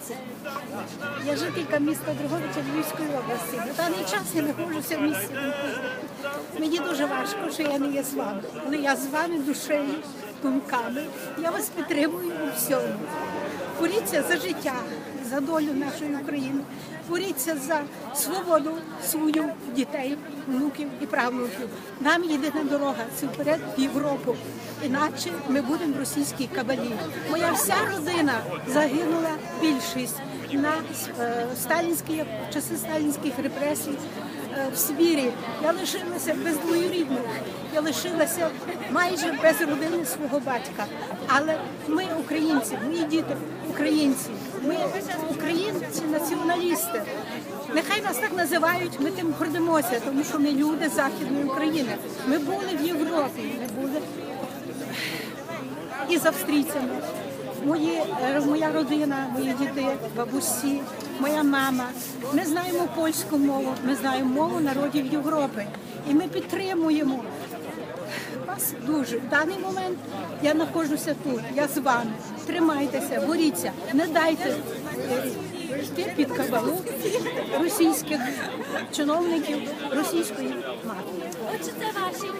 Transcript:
українці. Я жителька міста Друговича Львівської області. На даний час я знаходжуся в місті. Мені дуже важко, що я не є з вами, але я з вами душею, думками. Я вас підтримую у всьому. Боріться за життя, за долю нашої України. Боріться за свободу свою дітей, внуків і правнуків. Нам єдина дорога це вперед в Європу. Іначе ми будемо в російській кабалі. Моя вся родина загинула більшість на е, сталінські часи сталінських репресій е, в Сибірі. Я лишилася без двоюрідних, я лишилася майже без родини свого батька. Але ми українці, мої діти українці. Ми українці націоналісти. Нехай нас так називають, ми тим гордимося, тому що ми люди Західної України. Ми були в Європі, ми були і з австрійцями. Мої, е, моя родина, мої діти, бабусі, моя мама. Ми знаємо польську мову, ми знаємо мову народів Європи. І ми підтримуємо вас дуже. В даний момент я знаходжуся тут, я з вами. Тримайтеся, боріться, не дайте е, йти під кабалу російських чиновників, російської. Отже, це ваші.